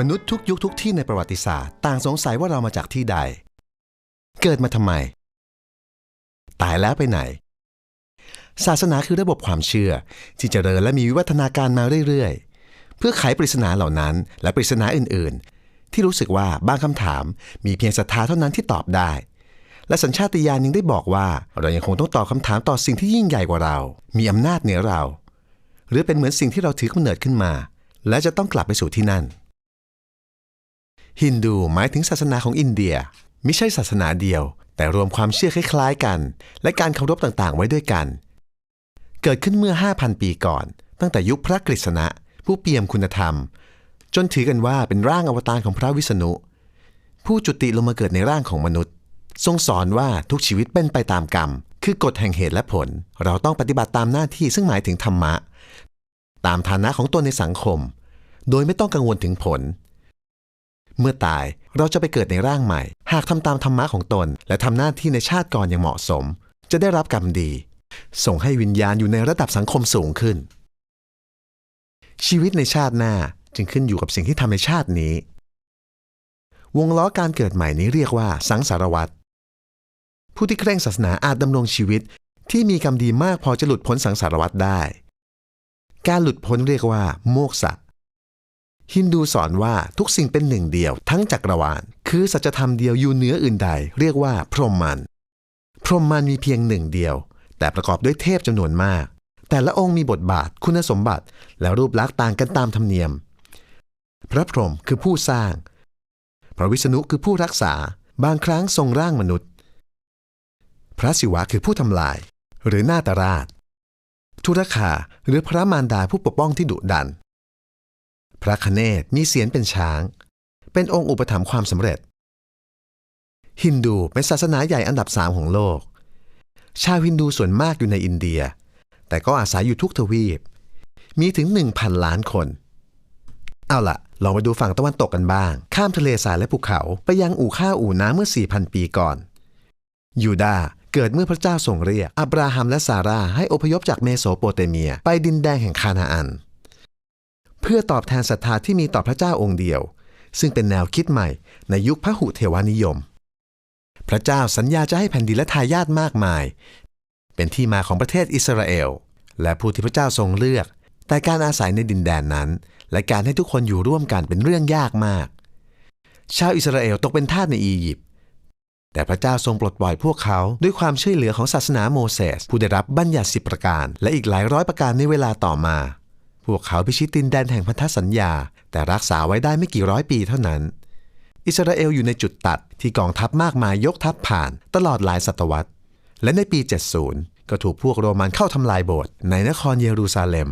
มนุษย์ทุกยุคทุกที่ในประวัติศาสตร์ ต่างสงสัยว่าเรามาจากที่ใด เกิดมาทำไม ตายแล้วไปไหน ศาสนาคือระบบความเชื่อ ที่เจริญและมีวิวัฒนาการมาเรื่อยๆ เพื่อไขปริศนาเหล่านั้น และปริศนาอื่น ๆ ที่รู้สึกว่าบางคำถาม มีเพียงศรัทธาเท่านั้นที่ตอบได้ และสัญชาตญาณยังได้บอกว่า เรายังคงต้องตอบคำถามต่อสิ่งที่ยิ่งใหญ่กว่าเรา มีอำนาจเหนือเรา หรือเป็นเหมือนสิ่งที่เราถือกำเนิดขึ้นมา และจะต้องกลับไปสู่ที่นั่น ฮินดูหมายถึงศาสนาของอินเดียไม่ใช่ศาสนาเดียว แต่รวมความเชื่อคล้ายๆกัน และการเคารพต่างๆ ไว้ด้วยกัน เกิดขึ้นเมื่อ 5,000 ปีก่อน ตั้งแต่ยุคพระกฤษณะ ผู้เปี่ยมคุณธรรม จนถือกันว่าเป็นร่างอวตารของพระวิษณุ ผู้จุติลงมาเกิดในร่างของมนุษย์ ทรงสอนว่าทุกชีวิตเป็นไปตามกรรม คือกฎแห่งเหตุและผล เราต้องปฏิบัติตามหน้าที่ซึ่งหมายถึงธรรมะ ตามฐานะของตนในสังคม โดยไม่ต้องกังวลถึงผล เมื่อตายเราจะไปเกิดในร่างใหม่ หากทำตามธรรมะของตน และทำหน้าที่ในชาติก่อนอย่างเหมาะสม จะได้รับกรรมดี ส่งให้วิญญาณอยู่ในระดับสังคมสูงขึ้น ชีวิตในชาติหน้าจึงขึ้นอยู่กับสิ่งที่ทำในชาตินี้ วงล้อการเกิดใหม่นี้เรียกว่าสังสารวัตรผู้ที่เคร่งศาสนาอาจดำรงชีวิตที่มีกรรมดีมากพอจะหลุดพ้นสังสารวัตรได้ การหลุดพ้นเรียกว่า โมกษะ ฮินดูสอนว่าทุกสิ่งเป็นหนึ่งเดียวทั้งจักรวาล คือสัจธรรมเดียวอยู่เหนืออื่นใด เรียกว่าพรหมมัน พรหมมันมีเพียงหนึ่งเดียว แต่ประกอบด้วยเทพจำนวนมาก แต่ละองค์มีบทบาทคุณสมบัติ และรูปลักษณ์ต่างกันตามธรรมเนียม พระพรหมคือผู้สร้าง พระวิษณุคือผู้รักษา บางครั้งทรงร่างมนุษย์ พระศิวะคือผู้ทำลาย หรือนาตราช ทุรคาหรือพระมารดาผู้ปกป้องที่ดุดัน พระคเนศมีเสียนเป็นช้าง เป็นองค์อุปถัมภ์ความสำเร็จ ฮินดูเป็นศาสนาใหญ่อันดับสามของโลก ชาวฮินดูส่วนมากอยู่ในอินเดีย แต่ก็อาศัยอยู่ทุกทวีป มีถึง 1,000 ล้านคน เอาละลองไปดูฝั่งตะวันตกกันบ้าง ข้ามทะเลทรายและภูเขาไปยังอู่ข้าวอู่น้ำเมื่อ 4,000 ปีก่อน ยูดาห์เกิดเมื่อพระเจ้าทรงเรียกอับราฮัมและซาร่าให้อพยพจากเมโสโปเตเมีย ไปดินแดนแห่งคานาอัน เพื่อตอบแทนศรัทธาที่มีต่อพระเจ้าองค์เดียว ซึ่งเป็นแนวคิดใหม่ในยุคพหุเทวานิยม พระเจ้าสัญญาจะให้แผ่นดินและทายาทมากมาย เป็นที่มาของประเทศอิสราเอล และผู้ที่พระเจ้าทรงเลือก แต่การอาศัยในดินแดนนั้น และการให้ทุกคนอยู่ร่วมกันเป็นเรื่องยากมาก ชาวอิสราเอลตกเป็นทาสในอียิปต์แต่พระเจ้าทรงปลดปล่อยพวกเขาด้วยความช่วยเหลือของศาสนาโมเสสผู้ได้รับบัญญัติสิบประการ และอีกหลายร้อยประการในเวลาต่อมา พวกเขาพิชิตดินแดนแห่งพันธสัญญา แต่รักษาไว้ได้ไม่กี่ร้อยปีเท่านั้น อิสราเอลอยู่ในจุดตัดที่กองทัพมากมายยกทัพผ่านตลอดหลายศตวรรษ และในปี 70 ก็ถูกพวกโรมันเข้าทำลายโบสถ์ในนครเยรูซาเล็ม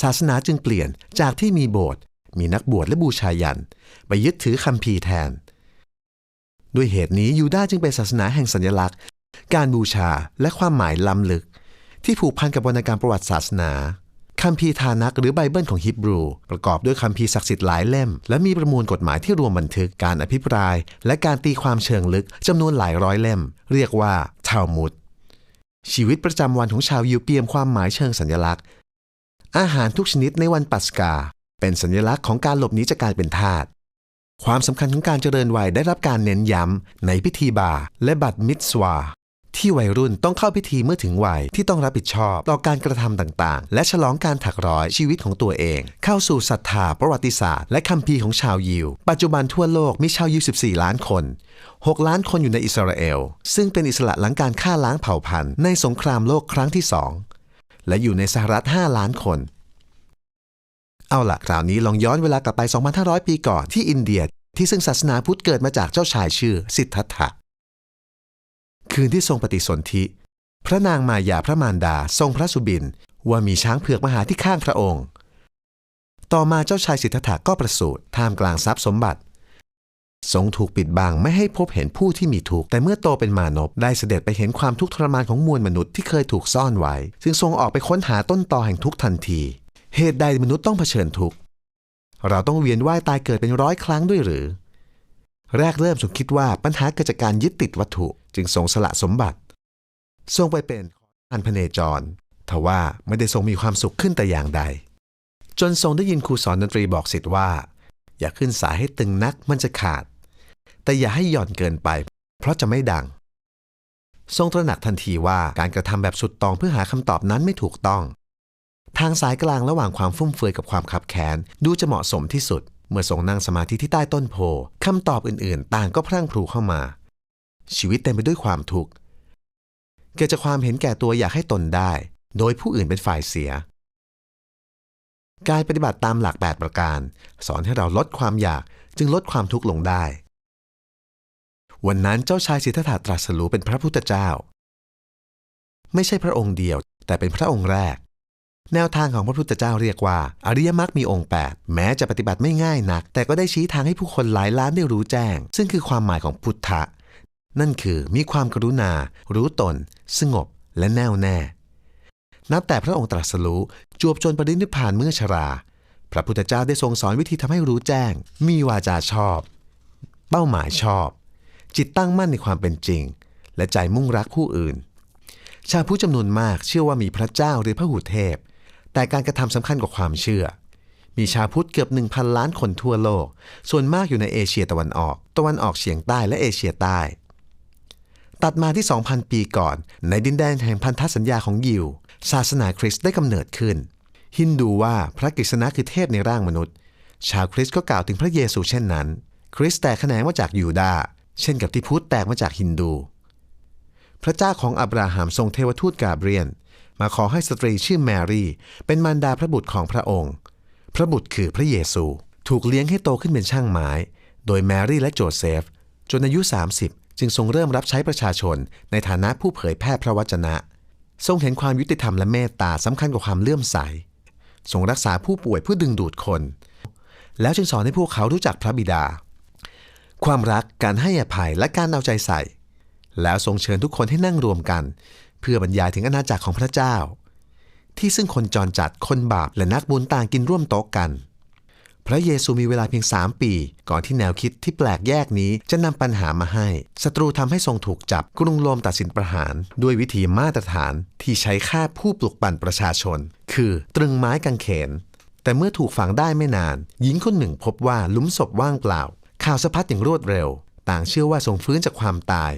ศาสนาจึงเปลี่ยนจากที่มีโบสถ์มีนักบวชและบูชายัน ไปยึดถือคัมภีร์แทน ด้วยเหตุนี้ยูดาห์จึงเป็นศาสนาแห่งสัญลักษณ์ การบูชาและความหมายล้ำลึก ที่ผูกพันกับวรรณกรรมประวัติศาสนา คัมภีร์ทานักหรือไบเบิลของฮิบรู ประกอบด้วยคัมภีร์ศักดิ์สิทธิ์หลายเล่ม และมีประมวลกฎหมายที่รวมบันทึกการอภิปราย และการตีความเชิงลึกจำนวนหลายร้อยเล่ม เรียกว่าทาลมุดชีวิตประจำวันของชาวยิวเปียมความหมายเชิงสัญลักษณ์ อาหารทุกชนิดในวันปัสกา เป็นสัญลักษณ์ของการหลบหนีจากการเป็นทาสความสำคัญของการเจริญวัยได้รับการเน้นย้ำในพิธีบาและบัตรมิตสวา ที่วัยรุ่นต้องเข้าพิธีเมื่อถึงวัยที่ต้องรับผิดชอบต่อการกระทำต่างๆ และฉลองการถักร้อยชีวิตของตัวเอง เข้าสู่ศรัทธาประวัติศาสตร์และคัมภีร์ของชาวยิว ปัจจุบันทั่วโลกมีชาวยิว 14 ล้านคน 6 ล้านคนอยู่ในอิสราเอล ซึ่งเป็นอิสระหลังการฆ่าล้างเผ่าพันธุ์ในสงครามโลกครั้งที่สองและอยู่ในสหรัฐ 5 ล้านคน เอาล่ะคราวนี้ลองย้อนเวลากลับไป 2,500 ปีก่อนที่อินเดียที่ซึ่งศาสนาพุทธเกิดมาจากเจ้าชายชื่อสิทธัตถะ คืนที่ทรงปฏิสนธิ พระนางมายาพระมารดาทรงพระสุบินว่ามีช้างเผือกมาหาที่ข้างพระองค์ ต่อมาเจ้าชายสิทธัตถะก็ประสูติท่ามกลางทรัพย์สมบัติ ทรงถูกปิดบังไม่ให้พบเห็นผู้ที่มีทุกข์แต่เมื่อโตเป็นมานพได้เสด็จไปเห็นความทุกข์ทรมานของมวลมนุษย์ที่เคยถูกซ่อนไว้จึงทรงออกไปค้นหาต้นตอแห่งทุกข์ทันที เหตุใดมนุษย์ต้องเผชิญทุกข์เราต้องเวียนว่ายตายเกิดเป็นร้อยครั้งด้วยหรือ แรกเริ่มทรงคิดว่าปัญหาเกิดจากการยึดติดวัตถุ จึงทรงสละสมบัติ ทรงไปเป็นอันพเนจรทว่าไม่ได้ทรงมีความสุขขึ้นแต่อย่างใด จนทรงได้ยินครูสอนดนตรีบอกสิทธิ์ว่า อย่าขึ้นสายให้ตึงนักมันจะขาด แต่อย่าให้หย่อนเกินไป เพราะจะไม่ดัง ทรงตระหนักทันทีว่าการกระทำแบบสุดตรงเพื่อหาคำตอบนั้นไม่ถูกต้อง ทางสายกลางระหว่างความฟุ่มเฟือยกับความขับแค้นดูจะเหมาะสมที่สุด เมื่อทรงนั่งสมาธิที่ใต้ต้นโพคำตอบอื่นๆ ต่างก็พรั่งพรูเข้ามา ชีวิตเต็มไปด้วยความทุกข์เกิดจากความเห็นแก่ตัวอยากให้ตนได้ โดยผู้อื่นเป็นฝ่ายเสีย การปฏิบัติตามหลัก 8 ประการ สอนให้เราลดความอยากจึงลดความทุกข์ลงได้ วันนั้นเจ้าชายสิทธัตถะตรัสรู้เป็นพระพุทธเจ้า ไม่ใช่พระองค์เดียว แต่เป็นพระองค์แรก แนวทางของพระพุทธเจ้าเรียกว่า อริยมรรคมีองค์ 8 แม้จะปฏิบัติไม่ง่ายนัก แต่ก็ได้ชี้ทางให้ผู้คนหลายล้านได้รู้แจ้ง ซึ่งคือความหมายของพุทธะ นั่นคือมีความกรุณา รู้ตน สงบและแน่วแน่ นับแต่พระองค์ตรัสรู้จวบจนปรินิพพานเมื่อชรา พระพุทธเจ้าได้ทรงสอนวิธีทำให้รู้แจ้ง มีวาจาชอบ เป้าหมายชอบ จิตตั้งมั่นในความเป็นจริง และใจมุ่งรักผู้อื่น ชาวผู้จำนวนมากเชื่อว่ามีพระเจ้าหรือพระหูเทพ แต่การกระทำสำคัญกว่าความเชื่อมีชาวพุทธเกือบ 1,000 ล้านคนทั่วโลก ส่วนมากอยู่ในเอเชียตะวันออก ตะวันออกเฉียงใต้และเอเชียใต้ ตัดมาที่ 2,000 ปีก่อน ในดินแดนแห่งพันธสัญญาของยิว ศาสนาคริสต์ได้กำเนิดขึ้น ฮินดูว่าพระกฤษณะคือเทพในร่างมนุษย์ ชาวคริสต์ก็กล่าวถึงพระเยซูเช่นนั้น คริสต์แตกแขนงมาจากยูดาห์เช่นกับที่พุทธแตกมาจากฮินดู พระเจ้าของอับราฮัมทรงเทวทูตกาเบรียน มาขอให้สตรีชื่อแมรี่ เป็นมารดาพระบุตรของพระองค์ พระบุตรคือพระเยซู ถูกเลี้ยงให้โตขึ้นเป็นช่างไม้ โดยแมรี่และโจเซฟ จนอายุ 30 จึงทรงเริ่มรับใช้ประชาชนในฐานะผู้เผยแพร่พระวจนะ ทรงเห็นความยุติธรรมและเมตตาสำคัญกว่าความเลื่อมใส ทรงรักษาผู้ป่วยเพื่อดึงดูดคน แล้วจึงสอนให้พวกเขารู้จักพระบิดา ความรักการให้อภัยและการเอาใจใส่ แล้วทรงเชิญทุกคนให้นั่งรวมกัน เพื่อบรรยายถึงอาณาจักรของพระเจ้า ที่ซึ่งคนจรจัดคนบาปและนักบุญต่างกินร่วมโต๊ะกัน พระเยซูมีเวลาเพียง 3 ปี ก่อนที่แนวคิดที่แปลกแยกนี้จะนำปัญหามาให้ศัตรูทำให้ทรงถูกจับกรุงโรมตัดสินประหาร ด้วยวิธีมาตรฐานที่ใช้ฆ่าผู้ปลุกปั่นประชาชน คือตรึงไม้กางเขน แต่เมื่อถูกฝังได้ไม่นาน หญิงคนหนึ่งพบว่าลุมศพว่างเปล่า ข่าวสะพัดอย่างรวดเร็ว ต่างเชื่อว่าทรงฟื้นจากความตาย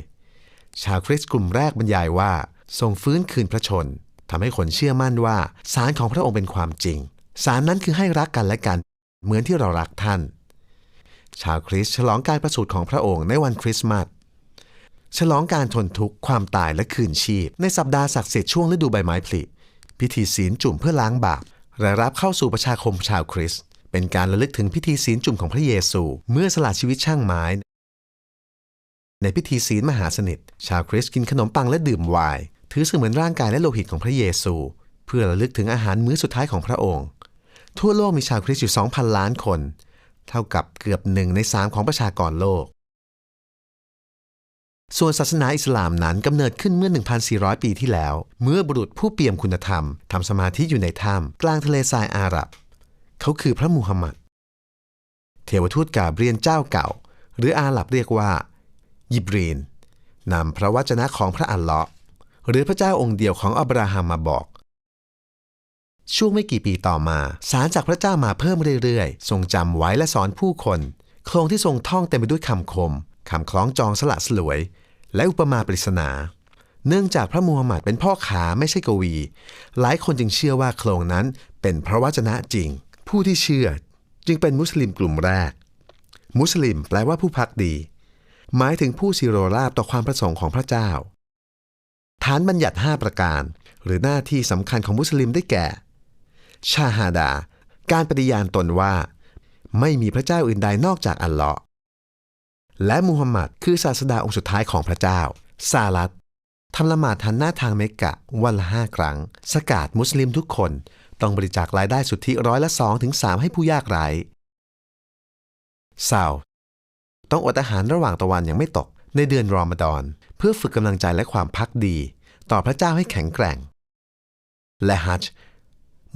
ชาวคริสต์กลุ่มแรกบรรยายว่า ทรงฟื้นคืนพระชนทำให้คนเชื่อมั่นว่าสารของพระองค์เป็นความจริงสารนั้นคือให้รักกันและกัน เหมือนที่เรารักท่าน ชาวคริสต์ฉลองการประสูติของพระองค์ในวันคริสต์มาสฉลองการทนทุกข์ความตายและคืนชีพ ในสัปดาห์ศักดิ์สิทธิ์ช่วงฤดูใบไม้ผลิพิธีศีลจุ่มเพื่อล้างบาปและรับเข้าสู่ประชาคมชาวคริสต์เป็นการระลึกถึงพิธีศีลจุ่มของพระเยซูเมื่อสละชีวิตช่างไม้ ในพิธีศีลมหาสนิท ชาวคริสต์กินขนมปังและดื่มไวน์ถือเสมือนร่างกายและโลหิตของพระเยซู เพื่อระลึกถึงอาหารมื้อสุดท้ายของพระองค์ ทั่วโลกมีชาวคริสต์อยู่ 2,000 ล้านคน เท่ากับเกือบหนึ่งในสามของประชากรโลก ส่วนศาสนาอิสลามนั้นกำเนิดขึ้นเมื่อ 1,400 ปีที่แล้ว เมื่อบุรุษผู้เปี่ยมคุณธรรมทำสมาธิอยู่ในถ้ำกลางทะเลทรายอาหรับ เขาคือพระมูฮัมหมัด เทวทูตกาเบรียนเจ้าเก่า หรืออาหรับเรียกว่า ยิบรีนนำพระวจนะของพระอัลเลาะห์หรือพระเจ้าองค์เดียวของอับราฮัมมาบอก ช่วงไม่กี่ปีต่อมาสารจากพระเจ้ามาเพิ่มเรื่อยๆ ทรงจำไว้และสอนผู้คน โครงที่ทรงท่องเต็มไปด้วยคำคมคำคล้องจองสละสลวย และอุปมาปริศนา เนื่องจากพระมูฮัมหมัดเป็นพ่อขาไม่ใช่กวี หลายคนจึงเชื่อว่าโครงนั้นเป็นพระวจนะจริง ผู้ที่เชื่อจึงเป็นมุสลิมกลุ่มแรก มุสลิมแปลว่าผู้พักดี หมายถึงผู้สิโรราบต่อความประสงค์ของพระเจ้า ฐานบัญญัติ 5 ประการ หรือหน้าที่สำคัญของมุสลิมได้แก่ ชาฮาดา การปฏิญาณตนว่า ไม่มีพระเจ้าอื่นใดนอกจากอัลเลาะห์และมูฮัมหมัดคือศาสดาองค์สุดท้ายของพระเจ้า ซาลัดทำละหมาดทันหน้าทางเมกกะวันละห้าครั้ง สกาดมุสลิมทุกคน ต้องบริจาครายได้สุทธิร้อยละสองถึงสามให้ผู้ยากไร้เศร้าต้องอดอาหารระหว่างตะวันยังไม่ตกในเดือนรอมฎอน เพื่อฝึกกำลังใจและความพักดี ต่อพระเจ้าให้แข็งแกร่ง และฮัจ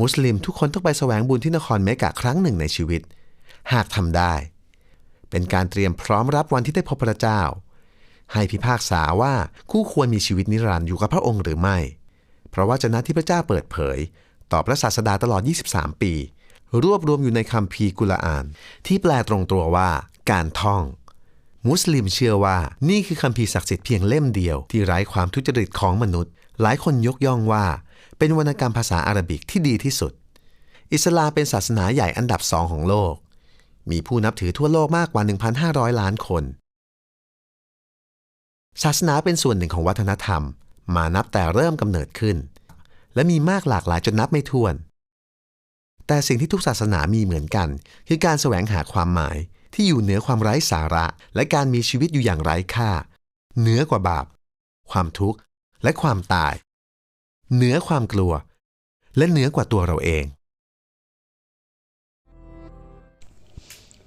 มุสลิมทุกคนต้องไปแสวงบุญที่นครเมกะครั้งหนึ่งในชีวิต หากทำได้ เป็นการเตรียมพร้อมรับวันที่ได้พบพระเจ้า ให้พิพากษาว่าคู่ควรมีชีวิตนิรันดร์อยู่กับพระองค์หรือไม่ เพราะว่าจนะที่พระเจ้าเปิดเผย ต่อพระศาสดาตลอด 23 ปี รวบรวมอยู่ในคัมภีร์กุรอาน ที่แปลตรงตัวว่า การท่อง มุสลิมเชื่อว่านี่คือคัมภีร์ศักดิ์สิทธิ์เพียงเล่มเดียวที่ไร้ความทุจริตของมนุษย์ หลายคนยกย่องว่า เป็นวรรณกรรมภาษาอาหรับิกที่ดีที่สุด อิสลามเป็นศาสนาใหญ่อันดับสองของโลก มีผู้นับถือทั่วโลกมากกว่า 1,500 ล้านคน ศาสนาเป็นส่วนหนึ่งของวัฒนธรรม มานับแต่เริ่มกำเนิดขึ้น และมีมากหลากหลายจนนับไม่ถ้วน แต่สิ่งที่ทุกศาสนามีเหมือนกัน คือการแสวงหาความหมายที่อยู่เหนือความไร้สาระ และการมีชีวิตอยู่อย่างไร้ค่า เหนือกว่าบาป ความทุกข์ และความตาย เหนือความกลัว และเหนือกว่าตัวเราเอง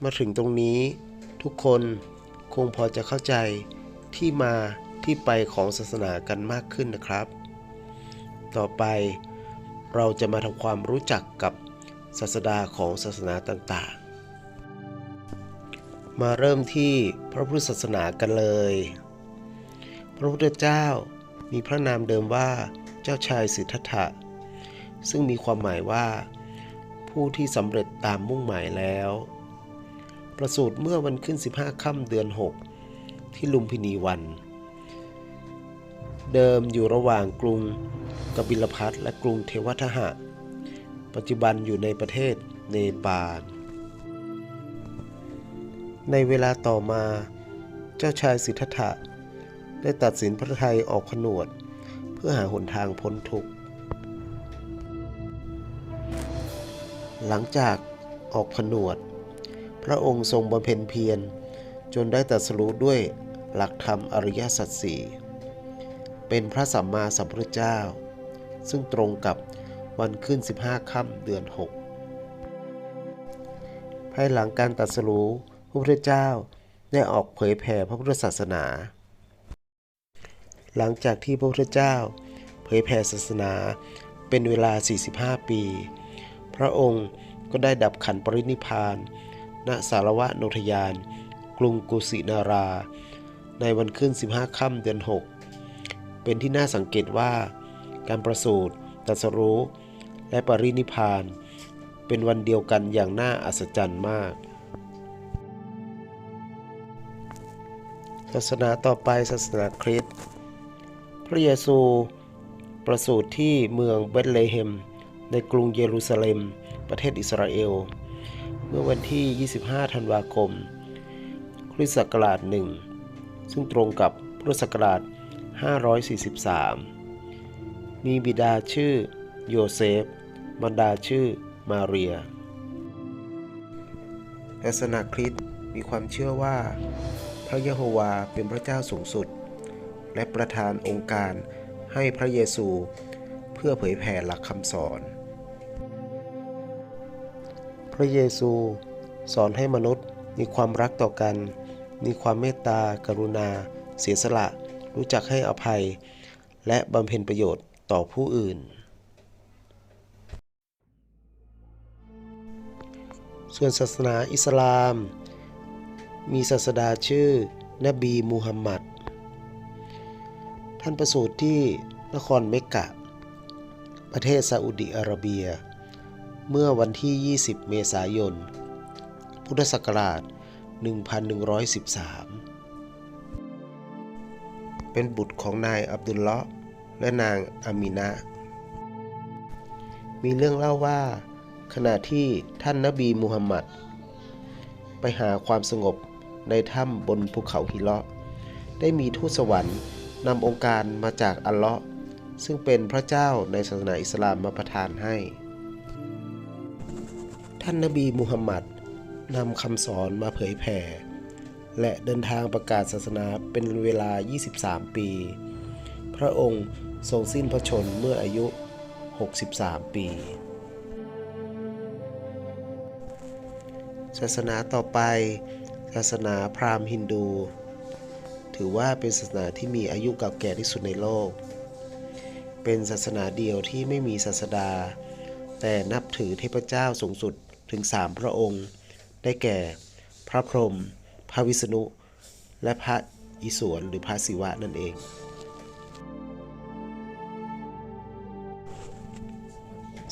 มาถึงตรงนี้ทุกคนคงพอจะเข้าใจที่มาที่ไปของศาสนากันมากขึ้นนะครับ ต่อไปเราจะมาทำความรู้จักกับศาสดาของศาสนาต่างๆ มาเริ่มที่พระพุทธศาสนากันเลย พระพุทธเจ้ามีพระนามเดิมว่า เจ้าชายสิทธัตถะ ซึ่งมีความหมายว่า ผู้ที่สำเร็จตามมุ่งหมายแล้ว ประสูติเมื่อวันขึ้น 15 ค่ำเดือน 6 ที่ลุมพินีวัน เดิมอยู่ระหว่างกรุงกบิลพัทและกรุงเทวทหะ ปัจจุบันอยู่ในประเทศเนปาล ในเวลาต่อมา เจ้าชายสิทธัตถะ ได้ตัดสินพระทัยออกผนวด พื่อหาหนทางพ้นทุกข์ หลังจากออกผนวด พระองค์ทรงบำเพ็ญเพียร จนได้ตรัสรู้ด้วยหลักธรรมอริยสัจสี่เป็นพระสัมมาสัมพุทธเจ้า ซึ่งตรงกับวันขึ้น 15 ค่ำเดือน 6 ภายหลังการตรัสรู้พระพุทธเจ้าได้ออกเผยแผ่พระพุทธศาสนา หลังจากที่พระพุทธเจ้า เผยแผ่ศาสนาเป็นเวลา 45 ปี พระองค์ก็ได้ดับขันปรินิพาน ณ สารวะโนทยาน กรุงกุสินารา ในวันขึ้น 15 ค่ำเดือน 6 เป็นที่น่าสังเกตว่า การประสูติตัสรู้ และปรินิพาน เป็นวันเดียวกันอย่างน่าอัศจรรย์มาก ศาสนาต่อไปศาสนาคริสต์ ระเยซูประสูติที่เมืองเบธเลเฮม ในกรุงเยรูซาเล็ม ประเทศอิสราเอล เมื่อวันที่ 25 ธันวาคม คริสต์ศักราชหนึ่งซึ่งตรงกับพุทธศักราช 543 มีบิดาชื่อโยเซฟมารดาชื่อมาเรียศาสนาคริสต์มีความเชื่อว่า พระยะโฮวาเป็นพระเจ้าสูงสุด และประทานองค์การให้พระเยซู เพื่อเผยแผ่หลักคำสอน พระเยซูสอนให้มนุษย์มีความรักต่อกัน มีความเมตตา กรุณา เสียสละ รู้จักให้อภัย และบำเพ็ญประโยชน์ต่อผู้อื่น ส่วนศาสนาอิสลาม มีศาสดาชื่อนบีมูฮัมมัด ท่านประสูติที่นครเมกกะ ประเทศซาอุดิอาระเบีย เมื่อวันที่ 20 เมษายน พุทธศักราช 1113 เป็นบุตรของนายอับดุลเลาะห์และนางอามีนะมีเรื่องเล่าว่า ขณะที่ท่านนบีมูฮัมมัด ไปหาความสงบในถ้ำบนภูเขาฮิเลาะห์ได้มีทูตสวรรค์ นำองค์การมาจากอัลเลาะห์ซึ่งเป็นพระเจ้าในศาสนาอิสลามมาประทานให้ ท่านนบีมูฮัมมัดนำคำสอนมาเผยแผ่ และเดินทางประกาศศาสนาเป็นเวลา 23 ปี พระองค์ทรงสิ้นพระชนเมื่ออายุ 63 ปี ศาสนาต่อไป ศาสนาพราหมณ์ฮินดู ถือว่าเป็นศาสนาที่มีอายุเก่าแก่ที่สุดในโลก เป็นศาสนาเดียวที่ไม่มีศาสดา แต่นับถือเทพเจ้าสูงสุดถึงสามพระองค์ ได้แก่ พระพรหม พระวิษณุ และพระอิศวรหรือพระศิวะนั่นเอง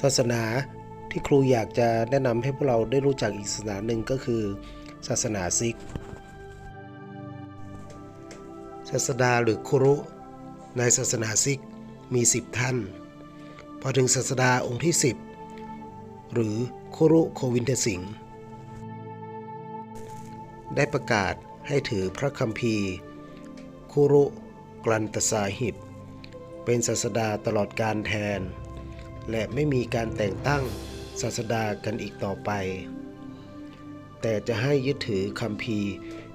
ศาสนาที่ครูอยากจะแนะนำให้พวกเราได้รู้จักอีกศาสนาหนึ่งก็คือ ศาสนาซิก ศาสดาหรือครุ ในศาสนาซิกมี10ท่าน พอถึงศาสดาองค์ที่10หรือครุโควินทสิงห์ได้ประกาศให้ถือพระคัมภีร์คุรุกลันตสาหิบ เป็นศาสดาตลอดการแทน และไม่มีการแต่งตั้งศาสดากันอีกต่อไป แต่จะให้ยึดถือคัมภีร์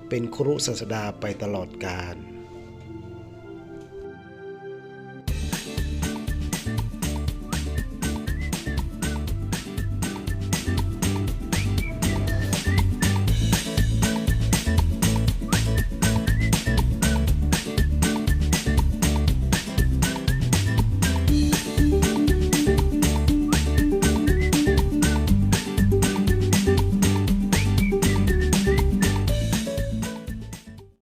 เป็นครุศาสดาไปตลอดกาล